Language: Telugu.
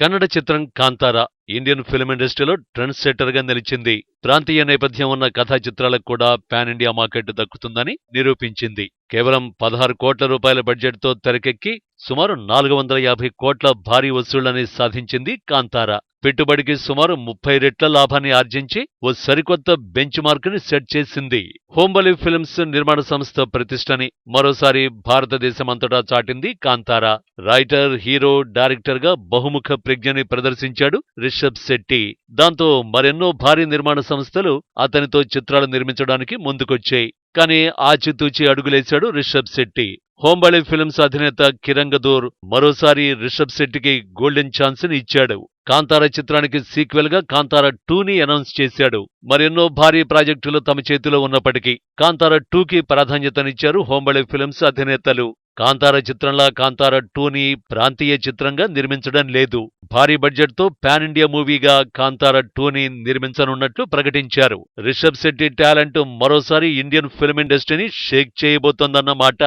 కన్నడ చిత్రం కాంతార ఇండియన్ ఫిల్మ్ ఇండస్ట్రీలో ట్రెండ్ సెట్టర్గా నిలిచింది. ప్రాంతీయ నేపథ్యం ఉన్న కథా చిత్రాలకు కూడా పాన్ ఇండియా మార్కెట్ దక్కుతుందని నిరూపించింది. కేవలం పదహారు కోట్ల రూపాయల బడ్జెట్తో తెరకెక్కి సుమారు నాలుగు వందల యాభై కోట్ల భారీ వసూళ్ళని సాధించింది కాంతార. పెట్టుబడికి సుమారు ముప్పై రెట్ల లాభాన్ని ఆర్జించి ఓ సరికొత్త బెంచ్ మార్క్ని సెట్ చేసింది. హోంబలి ఫిల్మ్స్ నిర్మాణ సంస్థ ప్రతిష్టని మరోసారి భారతదేశమంతటా చాటింది కాంతారా. రైటర్ హీరో డైరెక్టర్గా బహుముఖ ప్రజ్ఞని ప్రదర్శించాడు రిషబ్ శెట్టి. దాంతో మరెన్నో భారీ నిర్మాణ సంస్థలు అతనితో చిత్రాలు నిర్మించడానికి ముందుకొచ్చాయి. కానీ ఆచితూచి అడుగులేశాడు రిషబ్ శెట్టి. హోంబళి ఫిల్మ్స్ అధినేత కిరంగదూర్ మరోసారి రిషబ్ శెట్టికి గోల్డెన్ ఛాన్స్ని ఇచ్చాడు. కాంతార చిత్రానికి సీక్వెల్గా కాంతార టూని అనౌన్స్ చేశాడు. మరెన్నో భారీ ప్రాజెక్టులు తమ చేతిలో ఉన్నప్పటికీ కాంతార టూకి ప్రాధాన్యతనిచ్చారు హోంబళి ఫిల్మ్స్ అధినేతలు. కాంతార చిత్రంలా కాంతార టూని ప్రాంతీయ చిత్రంగా నిర్మించడం లేదు. భారీ బడ్జెట్తో పాన్ ఇండియా మూవీగా కాంతార టూని నిర్మించనున్నట్లు ప్రకటించారు. రిషబ్ శెట్టి టాలెంట్ మరోసారి ఇండియన్ ఫిల్మ్ ఇండస్ట్రీని షేక్ చేయబోతోందన్నమాట